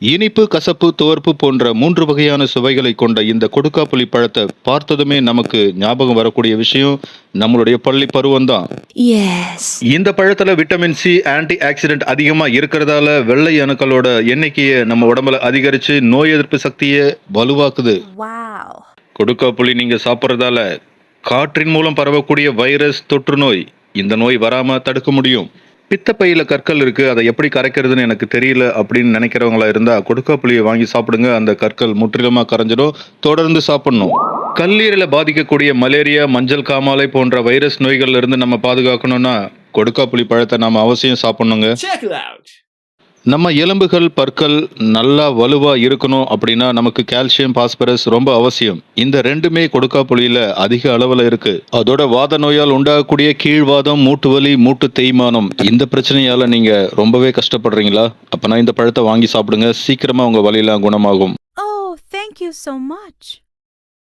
இனிப்பு கசப்பு துவர்ப்பு போன்ற மூன்று வகையான சுவைகளை கொண்ட இந்த கொடுக்காப்புளி பழத்தை பார்த்ததுமே நமக்கு ஞாபகம் வரக்கூடிய விஷயம் நம்மளுடைய பள்ளி பருவம் தான். இந்த பழத்துல விட்டமின் சி ஆன்டி ஆக்சிடென்ட் அதிகமா இருக்கிறதால வெள்ளை அணுக்களோட எண்ணிக்கையை நம்ம உடம்புல அதிகரிச்சு நோய் எதிர்ப்பு சக்தியை வலுவாக்குது. கொடுக்காப்புளி நீங்க சாப்பிட்றதால காற்றின் மூலம் பரவக்கூடிய வைரஸ் தொற்று நோய் இந்த நோய் வராம தடுக்க முடியும் பித்தப்பையில் கற்கள் இருக்கு. அதை எப்படி கரைக்கிறதுன்னு எனக்கு தெரியல அப்படின்னு நினைக்கிறவங்களா இருந்தா கொடுக்காப்புளியை வாங்கி சாப்பிடுங்க. அந்த கற்கள் முற்றிலுமா கரைஞ்சிடும். தொடர்ந்து சாப்பிடணும். கல்லீரலை பாதிக்கக்கூடிய மலேரியா மஞ்சள் காமாலை போன்ற வைரஸ் நோய்கள்ல இருந்து நம்ம பாதுகாக்கணும்னா கொடுக்காப்புளி பழத்தை நாம அவசியம் சாப்பிடணுங்க. நம்ம எலும்புகள் பற்கள் நல்லா வலுவாக இருக்கணும் அப்படின்னா நமக்கு கால்சியம் பாஸ்பரஸ் ரொம்ப அவசியம். இந்த ரெண்டுமே கொடுக்காப்புளியில அதிக அளவில் இருக்கு. அதோட வாத நோயால் உண்டாகக்கூடிய கீழ்வாதம் மூட்டு வலி மூட்டு தேய்மானம் இந்த பிரச்சனையால் நீங்கள் ரொம்பவே கஷ்டப்படுறீங்களா? அப்போனா இந்த பழத்தை வாங்கி சாப்பிடுங்க. சீக்கிரமாக உங்கள் வலியெல்லாம் குணமாகும். Oh thank you so much.